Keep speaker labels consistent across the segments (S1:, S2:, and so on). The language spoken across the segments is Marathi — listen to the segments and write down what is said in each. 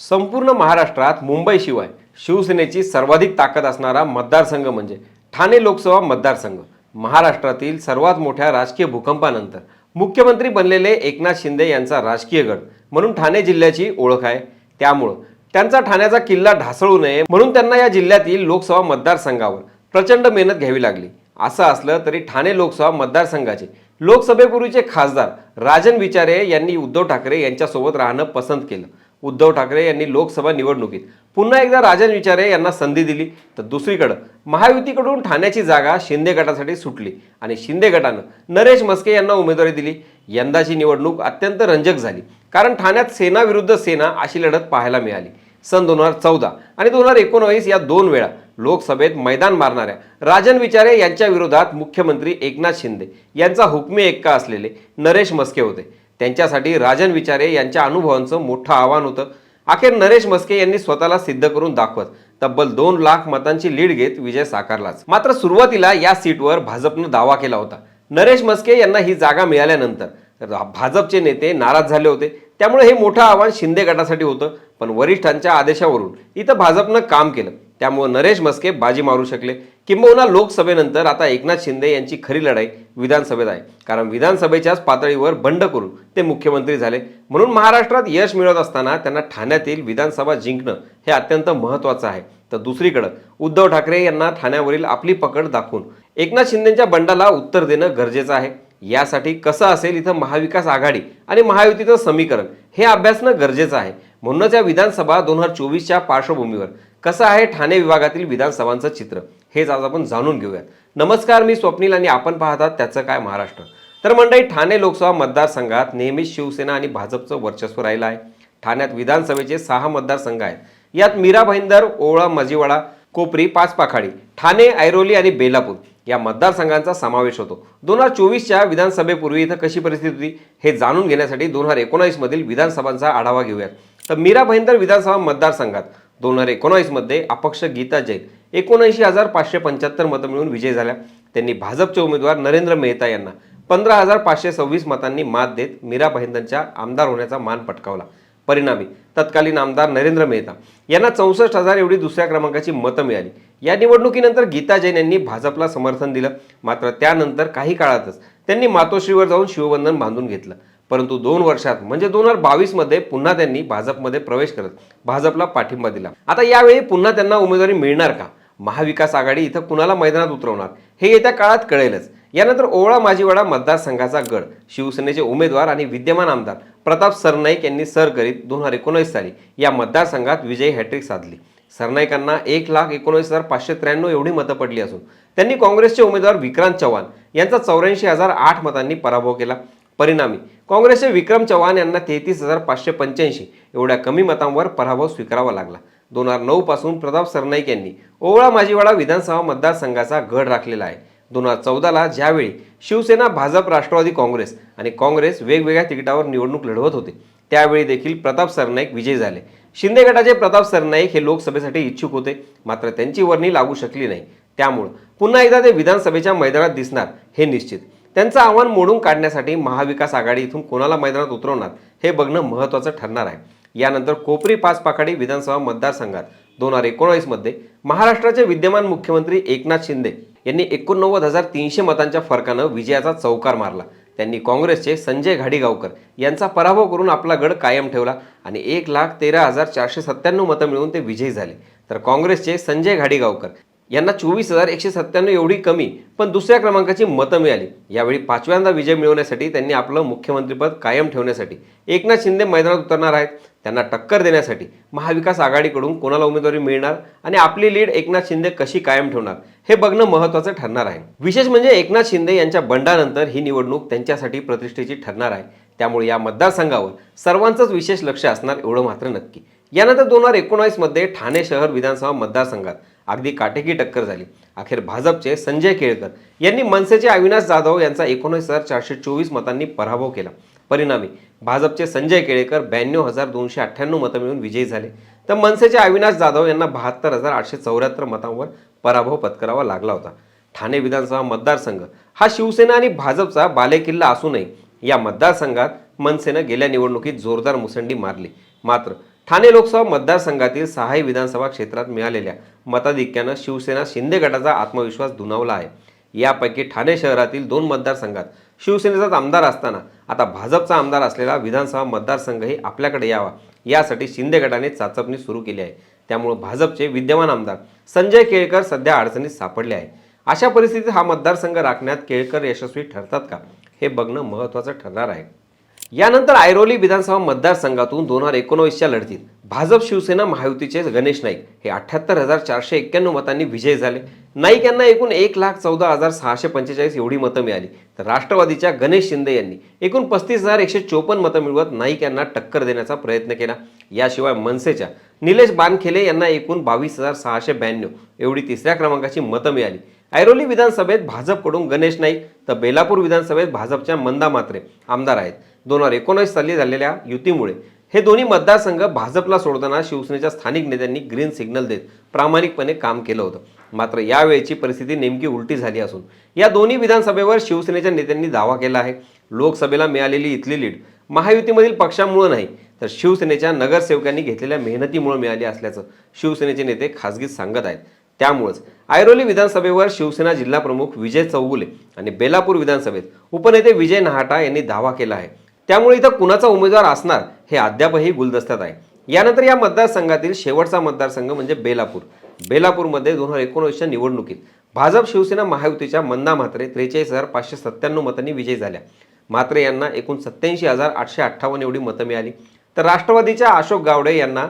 S1: संपूर्ण महाराष्ट्रात मुंबईशिवाय शिवसेनेची सर्वाधिक ताकद असणारा मतदारसंघ म्हणजे ठाणे लोकसभा मतदारसंघ. महाराष्ट्रातील सर्वात मोठ्या राजकीय भूकंपानंतर मुख्यमंत्री बनलेले एकनाथ शिंदे यांचा राजकीय गड म्हणून ठाणे जिल्ह्याची ओळख आहे. त्यामुळं त्यांचा ठाण्याचा किल्ला ढासळू नये म्हणून त्यांना या जिल्ह्यातील लोकसभा मतदारसंघावर प्रचंड मेहनत घ्यावी लागली. असं असलं तरी ठाणे लोकसभा मतदारसंघाचे लोकसभेपूर्वीचे खासदार राजन विचारे यांनी उद्धव ठाकरे यांच्यासोबत राहणं पसंत केलं. उद्धव ठाकरे यांनी लोकसभा निवडणुकीत पुन्हा एकदा राजन विचारे यांना संधी दिली. तर दुसरीकडं महायुतीकडून ठाण्याची जागा शिंदे गटासाठी सुटली आणि शिंदे गटानं नरेश मस्के यांना उमेदवारी दिली. यंदाची निवडणूक अत्यंत रंजक झाली कारण ठाण्यात सेना विरुद्ध सेना अशी लढत पाहायला मिळाली. सन दोन हजार चौदा आणि दोन हजार एकोणवीस या दोन वेळा लोकसभेत मैदान मारणाऱ्या राजन विचारे यांच्या विरोधात मुख्यमंत्री एकनाथ शिंदे यांचा हुकमी एक्का असलेले नरेश मस्के होते. त्यांच्यासाठी राजन विचारे यांच्या अनुभवांचं मोठं आव्हान होतं. अखेर नरेश मस्के यांनी स्वतःला सिद्ध करून दाखवत तब्बल दोन लाख मतांची लीड घेत विजय साकारलाच. मात्र सुरुवातीला या सीटवर भाजपनं दावा केला होता. नरेश मस्के यांना ही जागा मिळाल्यानंतर भाजपचे नेते नाराज झाले होते. त्यामुळे हे मोठं आव्हान शिंदे गटासाठी होतं पण वरिष्ठांच्या आदेशावरून इथं भाजपनं काम केलं. त्यामुळे नरेश मस्के बाजी मारू शकले. किंबहुना लोकसभेनंतर आता एकनाथ शिंदे यांची खरी लढाई विधानसभेत आहे. कारण विधानसभेच्याच पातळीवर बंड करून ते मुख्यमंत्री झाले. म्हणून महाराष्ट्रात यश मिळवत असताना त्यांना ठाण्यातील विधानसभा जिंकणं हे अत्यंत महत्त्वाचं आहे. तर दुसरीकडं उद्धव ठाकरे यांना ठाण्यावरील आपली पकड दाखवून एकनाथ शिंदेच्या बंडाला उत्तर देणं गरजेचं आहे. यासाठी कसं असेल इथं महाविकास आघाडी आणि महायुतीचं समीकरण हे अभ्यासणं गरजेचं आहे. म्हणूनच या विधानसभा दोन हजार चोवीसच्या पार्श्वभूमीवर कसं आहे ठाणे विभागातील विधानसभांचं चित्र? हेच आज आपण जाणून घेऊयात. नमस्कार मी स्वप्नील आणि आपण पाहतात त्याचं काय महाराष्ट्र? तर मंडळी ठाणे लोकसभा मतदारसंघात नेहमीच शिवसेना आणि भाजपचं वर्चस्व राहिलं आहे. ठाण्यात विधानसभेचे सहा मतदारसंघ आहेत. यात मीरा भाईंदर ओवळा मजीवाडा कोपरी पाचपाखाडी ठाणे ऐरोली आणि बेलापूर या मतदारसंघांचा समावेश होतो. दोन हजार चोवीसच्या विधानसभेपूर्वी इथं कशी परिस्थिती होती हे जाणून घेण्यासाठी दोन हजार एकोणावीसमधील विधानसभांचा आढावा घेऊयात. तर मीरा भाईंदर विधानसभा मतदारसंघात दोन हजार एकोणावीसमध्ये अपक्ष गीता जैन एकोणऐंशी हजार पाचशे पंच्याहत्तर मतं मिळून विजय झाल्या. त्यांनी भाजपचे उमेदवार नरेंद्र मेहता यांना पंधरा हजार पाचशे सव्वीस मतांनी मात देत मीरा भाईंदरच्या आमदार होण्याचा मान पटकावला. परिणामी तत्कालीन आमदार नरेंद्र मेहता यांना चौसष्ट हजार एवढी दुसऱ्या क्रमांकाची मतं मिळाली. या निवडणुकीनंतर गीता जैन यांनी भाजपला समर्थन दिलं. मात्र त्यानंतर काही काळातच त्यांनी मातोश्रीवर जाऊन शिवबंधन बांधून घेतलं. परंतु दोन वर्षात म्हणजे दोन हजार बावीसमध्ये पुन्हा त्यांनी भाजपमध्ये प्रवेश करत भाजपला पाठिंबा दिला. आता यावेळी पुन्हा त्यांना उमेदवारी मिळणार का? महाविकास आघाडी इथं कुणाला मैदानात उतरवणार? हे येत्या काळात कळेलच. यानंतर ओवळा माजीवाडा मतदारसंघाचा गड शिवसेनेचे उमेदवार आणि विद्यमान आमदार प्रताप सरनाईक यांनी सर करीत दोन हजार एकोणीस साली या मतदारसंघात विजयी हॅट्रिक साधली. सरनाईकांना एक लाख एकोणीस हजार पाचशे त्र्याण्णव एवढी मतं पडली असून त्यांनी काँग्रेसचे उमेदवार विक्रांत चव्हाण यांचा चौऱ्याऐंशी हजार आठ मतांनी पराभव केला. परिणामी काँग्रेसचे विक्रम चव्हाण यांना तेहतीस हजार पाचशे पंच्याऐंशी एवढ्या कमी मतांवर पराभव स्वीकारावा लागला. दोन हजार नऊ पासून प्रताप सरनाईक यांनी ओवळा माजीवाडा विधानसभा मतदारसंघाचा गड राखलेला आहे. दोन हजार चौदाला ज्यावेळी शिवसेना भाजप राष्ट्रवादी काँग्रेस आणि काँग्रेस वेगवेगळ्या तिकिटावर निवडणूक लढवत होते त्यावेळी देखील प्रताप सरनाईक विजयी झाले. शिंदे गटाचे प्रताप सरनाईक हे लोकसभेसाठी इच्छुक होते मात्र त्यांची वर्णी लागू शकली नाही. त्यामुळं पुन्हा एकदा ते विधानसभेच्या मैदानात दिसणार हे निश्चित. त्यांचं आव्हान मोडून काढण्यासाठी महाविकास आघाडी इथून कोणाला मैदानात उतरवणार हे बघणं महत्त्वाचं ठरणार आहे. यानंतर कोपरी पाच पाखाडी विधानसभा मतदारसंघात दोन हजार एकोणावीसमध्ये महाराष्ट्राचे विद्यमान मुख्यमंत्री एकनाथ शिंदे यांनी एकोणनव्वद हजार तीनशे मतांच्या फरकानं विजयाचा चौकार मारला. त्यांनी काँग्रेसचे संजय घाडीगावकर यांचा पराभव करून आपला गड कायम ठेवला आणि एक लाख तेरा हजार चारशे सत्त्याण्णव मतं मिळवून ते विजयी झाले. तर काँग्रेसचे संजय घाडीगावकर यांना चोवीस हजार एकशे सत्त्याण्णव एवढी कमी पण दुसऱ्या क्रमांकाची मतं मिळाली. यावेळी पाचव्यांदा विजय मिळवण्यासाठी त्यांनी आपलं मुख्यमंत्रीपद कायम ठेवण्यासाठी एकनाथ शिंदे मैदानात उतरणार आहेत. त्यांना टक्कर देण्यासाठी महाविकास आघाडीकडून कोणाला उमेदवारी मिळणार आणि आपली लीड एकनाथ शिंदे कशी कायम ठेवणार हे बघणं महत्त्वाचं ठरणार आहे. विशेष म्हणजे एकनाथ शिंदे यांच्या बंडानंतर ही निवडणूक त्यांच्यासाठी प्रतिष्ठेची ठरणार आहे. त्यामुळे या मतदारसंघावर सर्वांचंच विशेष लक्ष असणार एवढं मात्र नक्की. यानंतर दोन हजार एकोणावीसमध्ये ठाणे शहर विधानसभा मतदारसंघात अगदी काटेकी टक्कर झाली. अखेर भाजपचे संजय केळकर यांनी मनसेचे अविनाश जाधव यांचा एकोणीस हजार चारशे चोवीस मतांनी पराभव केला. परिणामी भाजपचे संजय केळेकर ब्याण्णव हजार दोनशे अठ्ठ्याण्णव मतं मिळून विजयी झाले. तर मनसेचे अविनाश जाधव यांना बहात्तर हजार आठशे चौऱ्याहत्तर मतांवर पराभव पत्करावा लागला होता. ठाणे विधानसभा मतदारसंघ हा शिवसेना आणि भाजपचा बालेकिल्ला असूनही या मतदारसंघात मनसेनं गेल्या निवडणुकीत जोरदार मुसंडी मारली. मात्र ठाणे लोकसभा मतदारसंघातील सहाही विधानसभा क्षेत्रात मिळालेल्या मताधिक्यानं शिवसेना शिंदे गटाचा आत्मविश्वास दुणावला आहे. यापैकी ठाणे शहरातील दोन मतदारसंघात शिवसेनेचाच आमदार असताना आता भाजपचा आमदार असलेला विधानसभा मतदारसंघही आपल्याकडे यावा यासाठी शिंदे गटाने चाचपणी सुरू केली आहे. त्यामुळे भाजपचे विद्यमान आमदार संजय केळकर सध्या अडचणीत सापडले आहे. अशा परिस्थितीत हा मतदारसंघ राखण्यात केळकर यशस्वी ठरतात का? हे बघणं महत्त्वाचं ठरणार आहे. यानंतर ऐरोली विधानसभा मतदारसंघातून दोन हजार एकोणवीसच्या लढतीत भाजप शिवसेना महायुतीचे गणेश नाईक हे अठ्याहत्तर हजार चारशे एक्क्याण्णव मतांनी विजय झाले. नाईक यांना एकूण एक लाख चौदा हजार सहाशे पंचेचाळीस एवढी मतं मिळाली. तर राष्ट्रवादीच्या गणेश शिंदे यांनी एकूण पस्तीस हजार एकशे चोपन्न मतं मिळवत नाईक यांना टक्कर देण्याचा प्रयत्न केला. याशिवाय मनसेच्या निलेश बानखेले यांना एकूण बावीस हजार सहाशे ब्याण्णव एवढी तिसऱ्या क्रमांकाची मतं मिळाली. ऐरोली विधानसभेत भाजपकडून गणेश नाईक तर बेलापूर विधानसभेत भाजपच्या मंदा मात्रे आमदार आहेत. दोन हजार एकोणीस साली झालेल्या युतीमुळे हे दोन्ही मतदारसंघ भाजपला सोडताना शिवसेनेच्या स्थानिक नेत्यांनी ग्रीन सिग्नल देत प्रामाणिकपणे काम केलं होतं. मात्र यावेळची परिस्थिती नेमकी उलटी झाली असून या दोन्ही विधानसभेवर शिवसेनेच्या नेत्यांनी दावा केला आहे. लोकसभेला मिळालेली इथली लीड महायुतीमधील पक्षामुळे नाही तर शिवसेनेच्या नगरसेवकांनी घेतलेल्या मेहनतीमुळे मिळाली असल्याचं शिवसेनेचे नेते खासगीत सांगत आहेत. त्यामुळंच ऐरोली विधानसभेवर शिवसेना जिल्हा प्रमुख विजय चौगुले आणि बेलापूर विधानसभेत उपनेते विजय नहाटा यांनी दावा केला आहे. त्यामुळे इथं कुणाचा उमेदवार असणार हे अद्यापही गुलदस्त्यात आहे. यानंतर या मतदारसंघातील शेवटचा मतदारसंघ म्हणजे बेलापूर. बेलापूरमध्ये दोन हजार एकोणीसच्या निवडणुकीत भाजप शिवसेना महायुतीच्या मंदा म्हात्रे त्रेचाळीस हजार पाचशे सत्त्याण्णव मतांनी विजयी झाल्या. म्हात्रे यांना एकूण सत्याऐंशी हजार आठशे अठ्ठावन्न एवढी मतं मिळाली. तर राष्ट्रवादीच्या अशोक गावडे यांना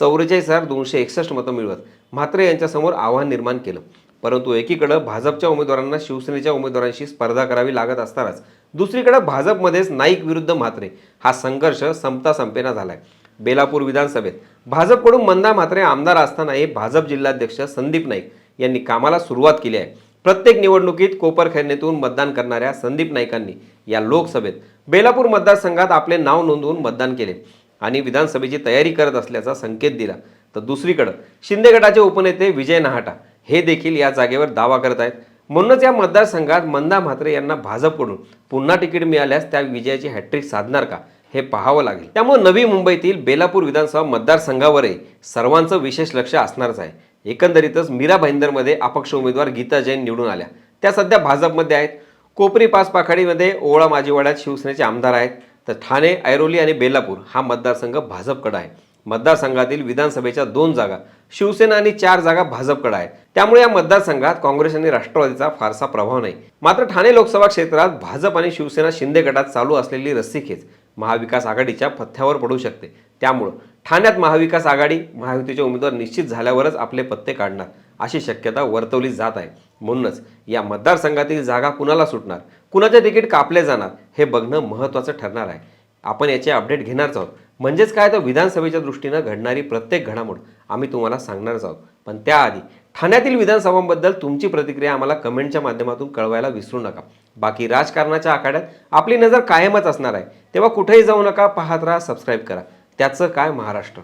S1: चौवेचाळीस हजार दोनशे एकसष्ट मतं मिळवत. म्हात्रे यांच्यासमोर आव्हान निर्माण केलं. परंतु एकीकडं भाजपच्या उमेदवारांना शिवसेनेच्या उमेदवारांशी स्पर्धा करावी लागत असतानाच दुसरीकडे भाजपमध्येच नाईक विरुद्ध म्हात्रे. हा संघर्ष संपता संपेना झालाय. बेलापूर विधानसभेत भाजपकडून मंदा म्हात्रे आमदार असतानाही भाजप जिल्हाध्यक्ष संदीप नाईक यांनी कामाला सुरुवात केली आहे. प्रत्येक निवडणुकीत कोपरखैनेतून मतदान करणाऱ्या संदीप नाईकांनी या लोकसभेत बेलापूर मतदारसंघात आपले नाव नोंदवून मतदान केले. आणि विधानसभेची तयारी करत असल्याचा संकेत दिला. तर दुसरीकडं शिंदे गटाचे उपनेते विजय नहाटा हे देखील या जागेवर दावा करत आहेत. म्हणूनच या मतदारसंघात मंदा म्हात्रे यांना भाजपकडून पुन्हा तिकीट मिळाल्यास त्या विजयाची हॅट्रिक साधणार का हे पाहावं लागेल. त्यामुळे नवी मुंबईतील बेलापूर विधानसभा मतदारसंघावरही सर्वांचं विशेष लक्ष असणारच आहे. एकंदरीतच मीरा भाईंदरमध्ये अपक्ष उमेदवार गीता जैन निवडून आल्या. त्या सध्या भाजपमध्ये आहेत. कोपरी पाच पाखाडीमध्ये ओवळा माजीवाड्यात शिवसेनेचे आमदार आहेत. तर ठाणे ऐरोली आणि बेलापूर हा मतदारसंघ भाजपकडे आहे. मतदारसंघातील विधानसभेच्या दोन जागा शिवसेना आणि चार जागा भाजपकडे आहेत. त्यामुळे या मतदारसंघात काँग्रेस आणि राष्ट्रवादीचा फारसा प्रभाव नाही. मात्र ठाणे लोकसभा क्षेत्रात भाजप आणि शिवसेना शिंदे गटात चालू असलेली रस्सीखेच महाविकास आघाडीच्या पथ्यावर पडू शकते. त्यामुळं ठाण्यात महाविकास आघाडी महायुतीचे उमेदवार निश्चित झाल्यावरच आपले पत्ते काढणार अशी शक्यता वर्तवली जात आहे. म्हणूनच या मतदारसंघातील जागा कुणाला सुटणार? कुणाचे तिकीट कापले जाणार हे बघणं महत्त्वाचं ठरणार आहे. आपण याचे अपडेट घेणारच आहोत. म्हणजेच काय तर विधानसभेच्या दृष्टीनं घडणारी प्रत्येक घडामोड आम्ही तुम्हाला सांगणारच आहोत. पण त्याआधी ठाण्यातील विधानसभांबद्दल तुमची प्रतिक्रिया आम्हाला कमेंटच्या माध्यमातून कळवायला विसरू नका. बाकी राजकारणाच्या आखाड्यात आपली नजर कायमच असणार आहे. तेव्हा कुठेही जाऊ नका पाहत राहा सबस्क्राईब करा. त्याचं काय महाराष्ट्र?